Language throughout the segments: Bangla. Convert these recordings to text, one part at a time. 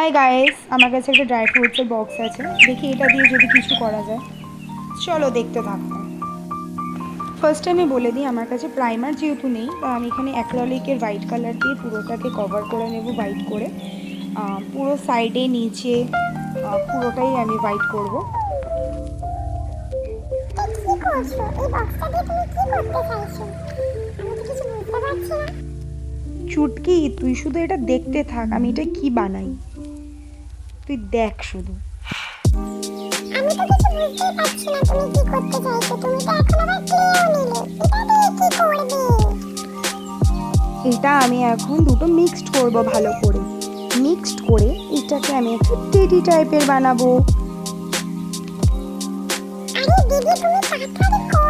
হাই গাইস আমার কাছে একটা ড্রাই ফ্রুটসের বক্স আছে। দেখি এটা দিয়ে যদি কিছু করা যায়। চলো দেখতে থাকো। ফার্স্ট আমি বলে দিই আমার কাছে প্রাইমার যেহেতু নেই তো আমি এখানে অ্যাক্রালিকের হোয়াইট কালার দিয়ে পুরোটাকে কভার করে নেব হোয়াইট করে। পুরো সাইডে নিচে পুরোটাই আমি হোয়াইট করব। চুটকি তুই শুধু এটা দেখতে থাক আমি এটা কি বানাই? তুই দেখ শুধু। আমি তো কিছু বুঝতেই পারছি না তুমি কি করতে চাইছো তুমি তো এখন আবার ক্লেও নিলে এটা দিয়ে কি করবে? এটা আমি এখন দুটো মিক্সড করব ভালো করে। মিক্সড করে এটাকে আমি একটু টেডি টাইপের বানাবো। আরে দিদি তুমি তাড়াতাড়ি করো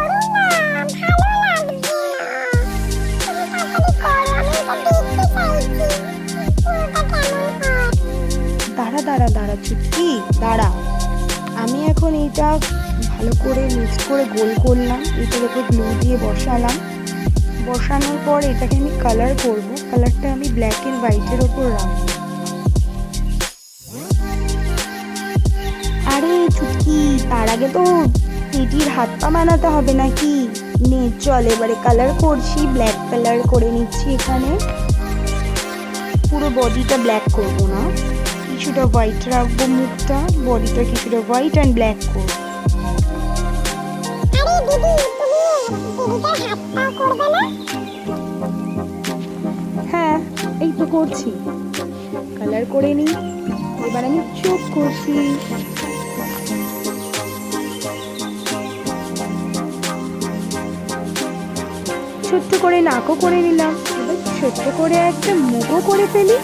দাঁড়া দাঁড়া চুটকি দাঁড়া। আমি এখন এটা ভালো করে মিক্স করে গোল করলাম এটার উপর গ্লু দিয়ে বসালাম। বসানোর পর এটাকে আমি কালার করব। কালারটা আমি ব্ল্যাক অ্যান্ড হোয়াইটের ওপর রাখব। আরে চুটকি তার আগে তো পেটির হাত পা বানাতে হবে নাকি? নে, চল, এবারে কালার করছি ব্ল্যাক কালার করে নিচ্ছি এখানে। পুরো বডিটা ব্ল্যাক করব না। কিছুটা হোয়াইট রাখব মুখটা বডিটা কিছুটা হোয়াইট অ্যান্ড ব্ল্যাক করব। হ্যাঁ এই তো করছি। কালার করে নিই। এবার আমি চোখ করছি। ছোট্ট করে নাকও করে নিলাম। এবার ছোট্ট করে একটা মুখও করে ফেলি।